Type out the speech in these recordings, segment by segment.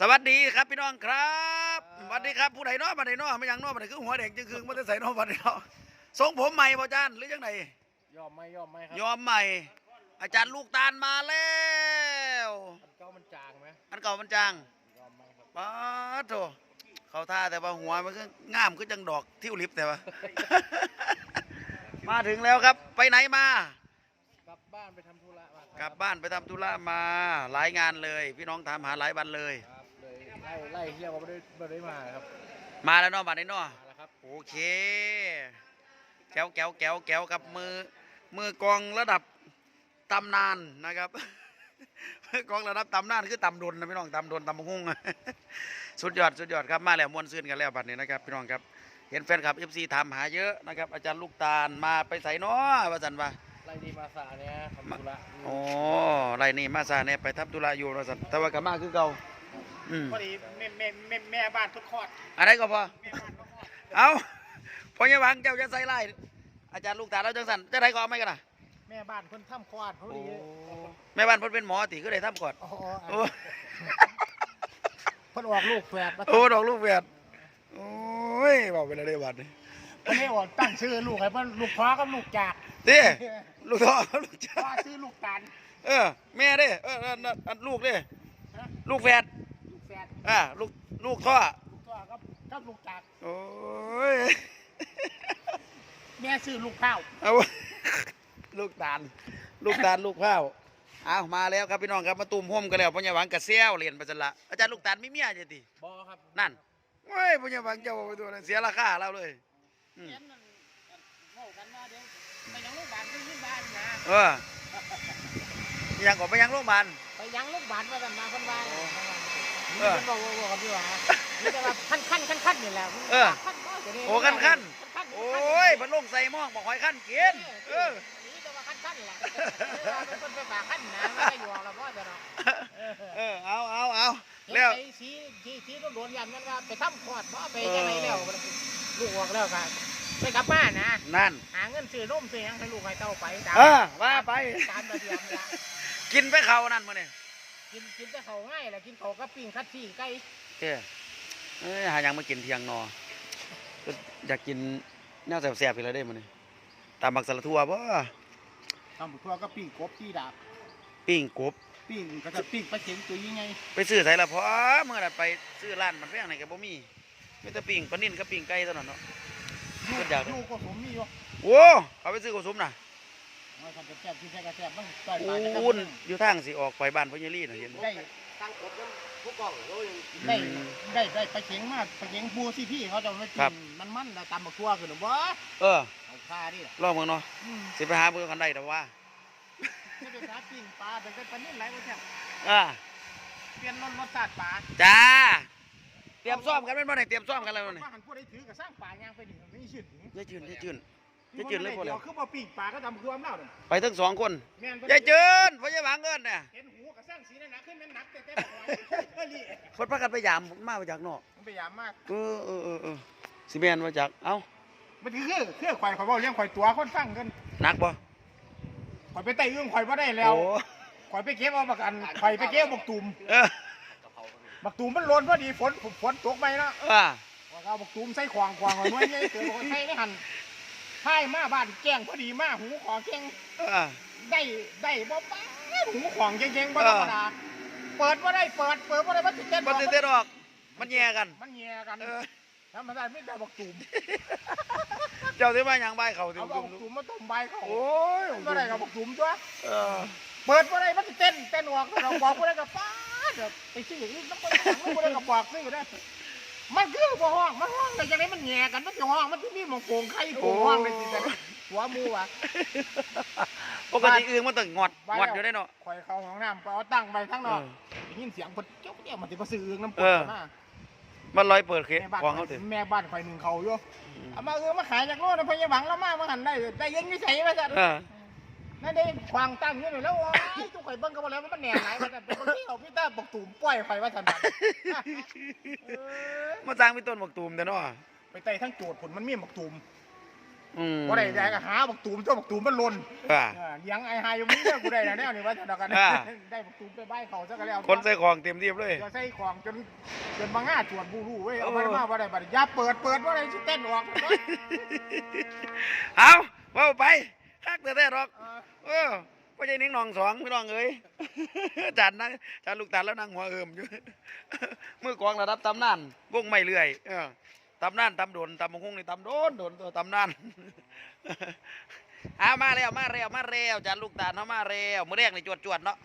สวัสดีครับพี่น้องครับสวัสดีครับผู้ใดเนาะบัดใดเนาะไม่ยังเนาะบัดใดคือหัวแดงจึงคือมันจะใส่เนาะบัดใดเนาะทรงผมใหม่บ่อาจารย์หรือยังไงยอมไหมยอมไหมครับยอมใหม่ อาจารย์ลูกตาลมาแล้วอันเก่ามันจางไหมอันเก่ามันจางยอมไหมครับป้าดโถเขาท่าแต่ว่าหัวมันก็งามคือจังดอกทิวลิปแต่ว่า มาถึงแล้วครับไปไหนมากลับบ้านไปทำธุระมาคกลัรับบ้านไปทำธุระมาหลายงานเลย พี่น้องถามหาหลายวันเลยครับเลย ไล่ไล่เที่ยวก็ไม่ได้ไม่ได้มาครับมาแล้วเนาะบัดนี้เนาะมาแล้วครับโอเคแก้วแก้วแก้วแก้วกับมือมือกองระดับตำนานนะครับมือกองระดับตำนานคือตำดนนะพี่น้องตำดนตำบกหุ่งสุดยอดสุดยอดครับมาแล้วมวนซื่นกันแล้วบัดนี้นะครับพี่น้องครับเห็นแฟนคลับเอฟซีถามหาเยอะนะครับอาจารย์ลูกตาลมาไปใส่น้อว่าสันว่าไล่ดีมาสาเนี่ยทำธุระโอ้ไรนี่มาซาเนี่ยไปทับตุลาอยู่ว่าสันแต่ว่าก็มาคือเก่า อืมพอดีแม่แม่แม่แม่บ้านทุกคลอดอะไรก็พอเอาพอยังหวังเจ้าจะใส่ไล่อาจารย์ลูกตาลแล้วจังสันจะได้ก็เอาไหมกันนะแม่บ้านเพิ่นทำคลอดพอดีแม่บ้านเพิ่นเป็นหมอติก็ได้ทำก่อนโอ้โหโอ้เพิ่นออกลูกแฝดมาโอ้ดอกลูกเวียดโอ้ยบอกไปแล้วได้บัดนี่เพิ่นให้ออกตั้งชื่อลูกให้เพิ่นลูกพ่อกับลูกจากเด้ลูกท้อลูกจ้าพ่อชื่อลูกตาลเออแม่เด้เออนั่นนั่นอันลูกเด้ลูกแฝดลูกแฝด อ่าลูกลูกท่อลูกพ่อกับกับลูกจากโอ้ยแม่ชื่อลูกข้าวเอาลูกตาล ลูกตาลลูกข้าวเอามาแล้วครับพี่น้องครับมาตุ่มห่มกันแล้วพ่อใหญ่หวังกระเซียวเรียนไปจันละอาจารย์ลูกตาลมีเมียจะติบอครับนั่นเฮ้ยพ่อใหญ่หวังเจ้าไปตัวนั้นเสียราคาเราเลยอืมเห็นนั่นเว้ากันว่าเดี๋ยวไปยังโรงพยาบาลไปยังบ้านนะเออยังก็ไปยังโรงพยาบาลไปยังโรงพยาบาลว่ากันมาเพิ่นว่า เออเพิ่นบอกว่าบอกกันพี่ว่านี่แต่ว่าขั้นขั้นขั้นขั้นนี่แหละเออขั้นบ่เดี๋ยวนี้โอ้ขั้นขั้นขั้นโอ้ยพันลงใส่หม้องบอกหอยขั้นเกียนเออนี่แต่ว่าขั้นขั้นแหละเวลาเป็นคนไปฝากขั้นนะไม่ได้อยู่หรอกพ่อเดี๋ยวเนาะเออเอาเอาเอาแล้แล้ววไปชี้ชี้ชี้ต้องโดนยันมันว่าไปทำคลอดเพราะไปยังไงแล้วลูกออกแล้วครับไปกลับบ้านนะนั่นหาเงินซื้อนมซื้อหยังให้ลูกให้เต้าไปตามเออว่าไปตามระเบียบละกินไปเขานั่นมาเนี่ย กินกินแต่เขาวง่ายแหละกินเขาวกับปิ้งคัดซี่ไก่เจ้เอ้ยหายังมากินเที่ยงนอก็อยากกินแนวแซ่บๆอีกแล้วได้มาเนี่ยตามบักสลัดทั่วบ่ทำบุทั่วก็ปิ้งกบที่ดาบปิ้งกบ ปิ้งก็จะปิ้งปลาเข็งตัวยังไงไปซื้อไสละพอเมื่อนั้นไปซื้อร้านมันแพงไหนก็บ่มีมีแต่ปิ้งปลานิ่นกับปิ้งไก่เท่านั้นเนาะลูก็กอยากลูกก็สมมีอยู่โอ้เอาไปซื้อกระสุมน่ะ ว่าทำเป็นแซ่บที่แซ่บก็แซ่บมันใส่ปลาจะอู้นอยู่ทางสิออกไปบ้านพ่อใหญ่ลี่น่ะเห็นบ่ได้ตั้งกดน้ำผู้กล้องโดยได้ได้ได้ปลาเข็งมากปลาเข็งบัวสิพี่เขาจะไม่กิครับนมันมันแล้วตำบักทั่วคือหรือวะเออเอาค่าดิลองเบิ่งเนาะอืมสิไปหาเบิ่งกันได้แต่ว่าจะเป็นปลาปิ้งปลาเป็นเป็นปลานิ่มไรวะเนี่ยอ่าเปลี่ยนรสรสชาติปลาจ้าเตรียมซ้อมกันแม่นบ่เนี่ยเตรียมซ้อมกันแล้วนี่ว่าหันผู้ใดถือกับสร้างปลาย่างไปดิไม่ชื่นยายจืนยายจืน ยายจืนเลยพอเดี๋แล้ยววคือบ่ปิ้งปลาก็ทำรวมแล้วเนี่ยไปทั้งสองคนแม่นยายจืนพ่อใหญ่หวังเอิ้นน่ะเห็นหูกับสร้างสีนั่นนะขึ้นเป็นหนักแต่แต่บอกว่าเฮ้ยลี่เพิ่นพากันไปยามมาจากนอก มันพยายามมาก เออเออเออเออสิแม่นว่าจาก เอ้ามันคือคือคือข่อยข่อยบอกเลี้ยงข่อยตัวคนฟังกันหนักบ่ข่อยไปไต่เอื้องข่อยบ่ได้แล้ว โอ้ข่อยไปเก็บเอาบักอัน ข่อยไปเก็บบักตุ่มเออบักตุ่มมันหล่นพอดีฝนฝนตกไปเนาะอ่าว่าเอาบักตุ่มใส่ขวางขวางไว้ไว้ไงเตือนคนใส่ในหัน ท้ายมาบ้านแจ้งพอดีมาหูของแจ้งอ่า ได้ได้บ่ป้าดหูของแจ้งๆบ่ธรรมดาเปิดบ่ได้เปิดเปิดบ่ได้มันสิเต้นบ่ตื่นเต้นออก มันแย่กัน มันแย่กันเออ ธรรมดาไม่ได้บักตุ่มเจ้าสิมาหยังบ่ายเขาถึเอางบักตุ่มมาต้มใบเขาโอ้ยบ่ได้กับบักตุ่มตัว เออ เปิดบ่ได้มันสิเต้นเต้นออกเราบอกบ่ได้กับป้าดเดี๋ยวไปซื้ออีกน้ำบ่ได้บ่ได้กับบอกซื้อได้ มันคือบ่ห้อง มันห้องได้จังได๋มันแย่กัน มันสิห้อง มันสิมีหมองโป่งไข่โป่งห้องได้สิแต่หัวหมูอะ ปกติอึ่งมันต้องงอดงอดอยู่ได้เนาะ ข่อยเข้าห้องน้ำไปเอาตั้งไปทั้งนอกเออ ได้ยินเสียงเพิ่นเจ้าเนี่ยมันสิมาซื้ออึ่งน้ำเออมามันลอยเปิดเขตแม่บ้านของเขาถึงแม่บ้านข่อยหนึ่งเขาอยู่เอามาเออมาขายจากโลกนะพยาบังแล้วมามาหันได้ได้เย็นวิสัยว่าจัด เออ นั่นได้ควางตั้งอยู่นี่แล้วว้ายทุกข่อยเบิ่งก็บ่แล้วมันแหน่หลายว่าจัดเป็นคนที่เอาพี่ตาปกตูมปล่อยข่อยว่าจัดเออมาสร้างเป็นต้นหมกตูมแต่เนาะไปไต่ทั้งโจดผลมันมีหมกตูมอืมบ่ได้ได้ก็หาบักตูมตัวบักตูมมันหล่นอ่า เออเลี้ยงไอ้หายอยู่มึงเนี่ยกูได้แล้วแน่นี่ว่าจะดอกกันอ่า ได้บักตูมไปใบเขาซะก็แล้ว คนใส่ของเต็มที่เลยเดี๋ยวใส่ของจนจนมาง่าจวดบูรูเว้ยเอาไปเออ มาบ่ได้บัดนี้อย่าเปิดเปิดบ่ได้สิเต้นออก เอาเว่าไป คักแต่แต่หรอกเออเออพ่อใหญ่นิ่งหนองสองพี่น้องเอ้ยจานนั่งจานลูกตาลแล้วนั่งหัวเอิมอยู่มือกองระดับตำนานวงไม่เรื่อยเออตำนานตำโดนตำมงคงนี่ตำโดนโดนตัวตำนานเอามาแล้วมาแล้วมาแล้วจานลูกตาลเขามาแล้วมือแรกนี่จวดจวดๆเนาะ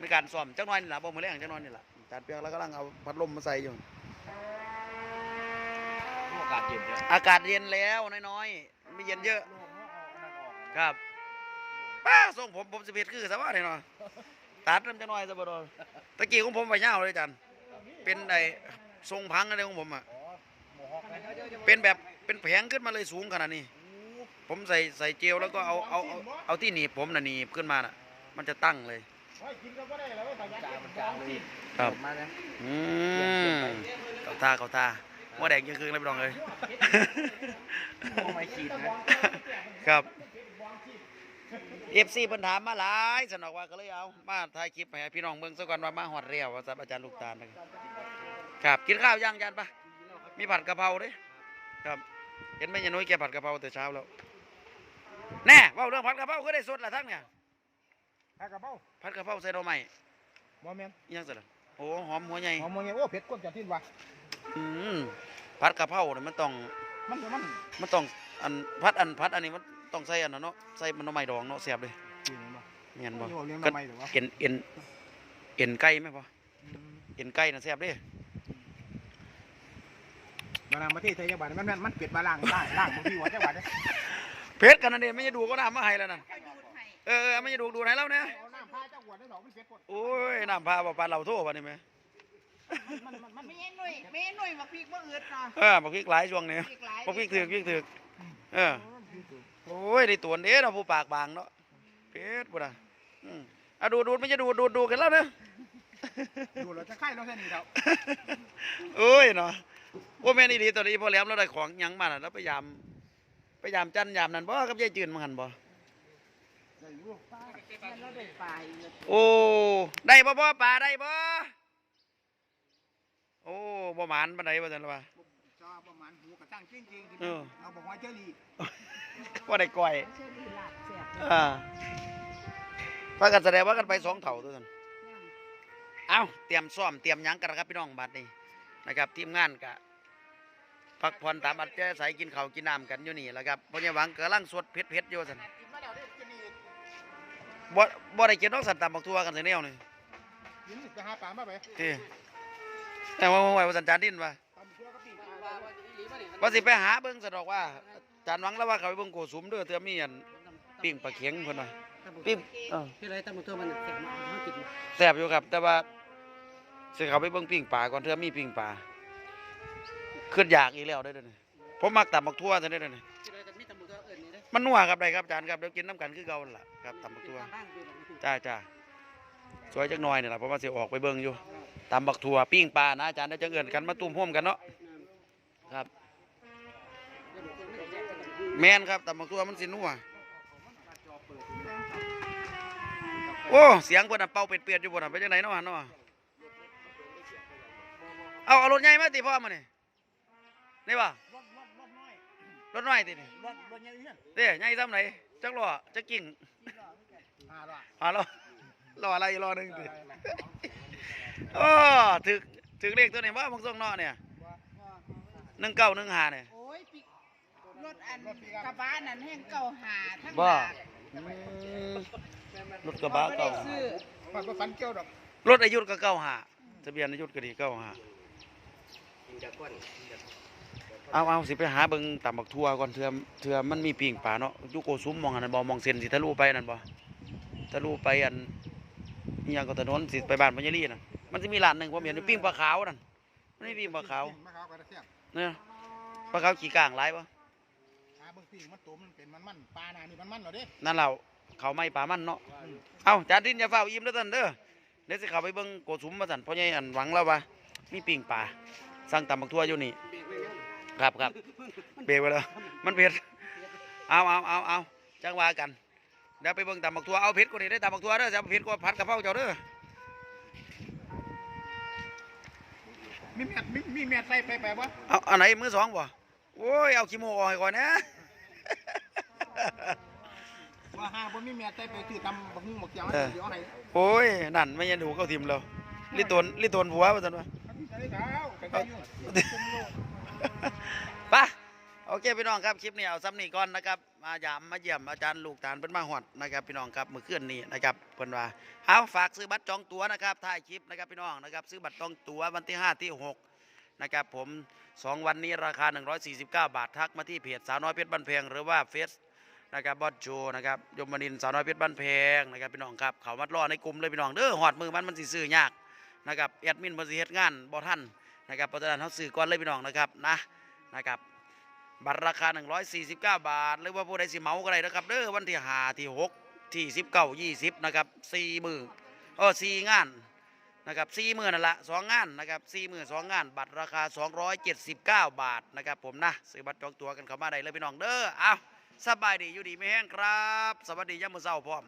มีการซ่อมจังน้อยนี่แหละบ่มือแรกจังน้อยนี่แหละจานเปียกแล้วกำลังเอาพัดลมมาใส่อยู่อากาศเย็นเยอะอากาศเย็นแล้วน้อยๆไม่เย็นเยอะ ครับป้าส่งผมผมสิเพชคือสว่าเนี่ยเนาะตัดน้ำจะน้อยซะบ่ดอกตะกี้ของผมไปยาวเลยจันเป็นไอ้ทรงพังอะไรของผมอะเป็นแบบเป็นแผงขึ้นมาเลยสูงขนาดนี้ ผมใส่ใส่เจลแล้วก็เอาเอาเอาเอาที่หนีบผมน่ะหนีบขึ้นมาน่ะ มันจะตั้งเลยโอ้ยกินก็บ่ได้แล้วเว้ยตอนนี้จางมันจางเลยครับมานะอืมเขาตาเขาตาหัวแดงยังคืนเลยพี่น้องเลยโอ้ไม่ขีดนะครับ เอฟซีเพิ่นถามมาหลายสนอกว่าก็เลยเอามาถ่ายคลิปให้พี่น้องเบิ่งซะก่อนว่ามาฮอดเรียวว่าสับอาจารย์ลูกตาลนะครับครับกินข้าวยังอาจารย์ปะมีผัดกะเพราเด้ครับ เห็นไหมยายนุ้ยแกผัดกะเพราแต่เช้าแล้วแน่เว่าเรื่องผัดกะเพราก็ได้สดละทั้งเนี่ยถ้ากระเป๋าผัดกะเพราใส่หน่อไม้บ่แม่นอิหยังสิล่ะโอ้หอมหัวใหญ่หอมมึงไงโอ้เผ็ดกว่าจะทิ้นว่ะอืมผัดกะเพราเนี่ยมันต้องมันก็มันมันต้องอันพัดอันพัดอันนี้มัน ต้องใส่อันนั้นเนาะใส่มันหน่อไม้ดองเนาะแซ่บเลยจริงบ่เมียนบ่นี่บ่เลี้ยงก็ทำไมหรือวะเอ็นเอ็นเอ็นไก่ไหมพอเอ็นไก่น่ะแซ่บเด้มานางประเทศไทยจังหวัดมันมันมันเป็ดมาล่างล่างล่างบางทีหัวจังหวัดเนี่ยเพชรกันนั่นเองไม่จะดูก็น้ำมาให้แล้วนั่นเออเออไม่จะดูดูไหนแล้วเนี่ยเอาน้ำพาจังหวัดได้สองมันเผ็ดกว่าโอ้ยน้ำพาบ่ปลาเราโทษป่ะนี่ไหมมันมันมันไม่ใช่หน่วยไม่ใช่หน่วยมาพริกมาอืดนะเออบ่พริกหลายช่วงนี้พริกหลายบ่พริกถึกพริกถึกเออ โอ้ยได้ตัวเด้เราะผู้ปากบางเนาะเพชรบ่ล่ะอืมอะดูดูไม่จะดูดูดูกันแล้วเนอะดูเราจะไข่เราแค่นี้ครับโอ้ยเนาะว่าแม่นอี่ดีตอนนี้พอแหลมเราได้ของหยังมาน่ะแล้วพยายามพยายามจันยามนั่นบ่กับยายจืนมาหันบ่แล้วได้ปลายเลยโอ้ได้บ่พ่อปลาได้บ่โอ้บ่หมานปานใดว่าซั่นล่ะว่าจอประมาณหูกระตั้งจริงจริงเออเอาบอกว่าเจอรี่ บ่ได้ก้อยเชื่อดีลาบแซ่บอ่าพากันแสดงว่ากันไปสองเถ่าตัวซั่นเอ้าเตรียมซ้อมเตรียมหยังกันนะครับพี่น้องบัดนี้นะครับทีมงานก็พักผ่อนตามอัธยาศัยกินข้าวกินน้ำกันอยู่นี่แหละครับพ่อใหญ่หวังกำลังสวดเผ็ดๆอยู่ซั่นกินมาแล้วได้จะดีบ่บ่ได้กินนอกสันตามบักทั่วกันซะแนวนี่กินไปหาปลามาไปที่แต่ว่าว่าว่าสัญจานดินว่าตำตัวกะปิว่าสิไปหาเบิ่งสะดอกว่าอา จารย์หวังแล้วว่าเขาไปเบิ่งโกสุมเด้อเทื่อมีอันปิ้งปลาเข็งเพิ่นว่าปิ้งเออที่ไรตั้งตัวมันแข็งมากเขาติดแซ่บอยู่ครับ แต่ว่าสิเขาไปเบิ่งปิ้งปลาก่อนเทื่อมีปิ้งปลาขึ้นอยากอีกแล้วได้อเด้อนี่ผมมักตำบักทั่วซะเด้อเด้อนี่ที่ไรกันไม่ตั้งตัวเอิญนี่เลยมันนัวครับได้ครับอาจารย์ครับเดี๋ยวกินน้ำกันคือเก่านั่นล่ะครับตำบักทั่วบ้านคือแบบนี้จ้าจ้าสวยจักหน่อยนี่ล่ะเพราะว่าสิออกไปเบิ่งอยู่ตำบักทั่วปิ้งปลานะอาจารย์เดี๋ยวจะเอิ้นกันมาตุ้มโฮมกันเนาะครับ แมนครับแต่บางตัวมันสินัวโอ้เสียงเพิ่นน่ะเป่าเป็ดเปียดอยู่บนน่ะไปจังไหนเนาะหั่นเนาะเอาเอารถใหญ่มาติพ่อมานี่นี่ป่ะรถรถรถน้อยรถน้อยตินี่รถรถใหญ่เนี่ยเด้ใหญ่ซ้ำไหนจักล้อจักกิ่งห้าร้อยหาล้อล้ออะไรล้อหนึงติโอ้ถึกถึกเลขตัวนี้ว่าบางส่งเนาะเนี่ย1915เนี่ยโอ้ยปิก รถอันกระบะนั่นแห้งเก่าหาทั้งบ่หลายอืมรถกระบะเก่าบ่ได้ซื้อมันก็ฟันเกี่ยวดอกรถอายุก็เก้าหาทะเบียนอายุก็ดีเก้าหาเอาเอาสิไปหาเบิ่งตำบักทั่วก่อนเทื่อเทื่อมันมีปิ่งป่าเนาะอยุโกซุ้มมองอันนั้นบ่มองเส้นสิทะลุไปนั่นบ่ทะลุไปอันนี่ยังก็ถนนสิไปบ้านพญาลีน่ะมันสิมีร้านหนึงผมเห็นอยู่ปิ้งปลาขาวนั่นมันมีปิ้งปลาขาว มะขาวกระเทียมเนี่ยปลาขาวขี้กลางหลายบ่หาเบิ่งมันตัวมันเป็นมันมันปลาหนานี่มันมันเหรอเด้นั่นเราเขาไม่ปลามันเนาะเอาจานดินอย่าเฝ้าอิ่มเด้อท่านเด้อเดี๋ยวสิเข้าไปเบิ่งโกซุ้มมาสั่นเพราะใหญ่อันหวังแล้วว่ามีปิ้งปลาสั่งตำบักทั่วอยู่นี่ครับครับเบรกไว้แล้วมันเผ็ดเอาเอาเอาเอาจังว่ากันเดี๋ยวไปเบิ่งตำบักทัวเอาเผ็ดกว่านี้ได้ตำบักทัวเด้อจะเผ็ดกว่าผัดกะเพราเจ้าเด้อมีแม่มีมีแม่ใส่ไปไปบ่เอาอันไหนมือสองบ่โอ้ยเอาขี้โมออกให้ก่อนนะ ว่าห้าบ่มีแม่ใส่ไปซื้อตำบักหุ่งบักเจียวเออเดี๋ยวให้โอ้ยนั่นไม่ยันดูเขาทิมเราลิตนลิตนผัวว่าซั่นว่าใส่เท้าไปไปอยู่ไปะโอเคพี่น้องครับคลิปนี้เอาซ้ำนี่ก่อนนะครับ มายามมาเยี่ยมอาจารย์ลูกตาลเป็นมาหอดนะครับพี่น้องครับเมื่อคืนนี้นะครับเพิ่นว่าเอาฝากซื้อบัตรจองตั๋วนะครับถ่ายคลิปนะครับพี่น้องนะครับซื้อบัตรจองตั๋ววันที่ 5 ที่ 6 นะครับผม 2 วันนี้ราคา 149 บาททักมาที่เพจสาวน้อยเพชรบ้านแพงหรือว่าเฟซนะครับบอสโจนะครับยมนินสาวน้อยเพชรบ้านแพงนะครับพี่น้องครับเขามารอในกลุ่มเลยพี่น้องเด้อหอดมือมันมันสิซื้อยากนะครับแอดมินมันสิเฮ็ดงานบ่ทันนะครับเพราะฉะนั้นเขาซื้อก่อนเลยพี่น้องนะครับนะนะครับบัตรราคา 149 บาท หรือว่าผู้ใดสิเมาก็ได้นะครับเด้อวันที่5ที่ 6 ที่ 19 20 นะครับ4มือเออ4งาน นะครับ4มือนั่นละ2งานนะครับ4มืองงาน บัตรราคา 279 บาทนะครับผมนะซื้อบัตรจองตัวกันเข้ามาได้เลยพี่น้องเด้อเอาสบายดีอยู่ดีไม่แห้งครับ สวัสดียามมือเช้าพร้อม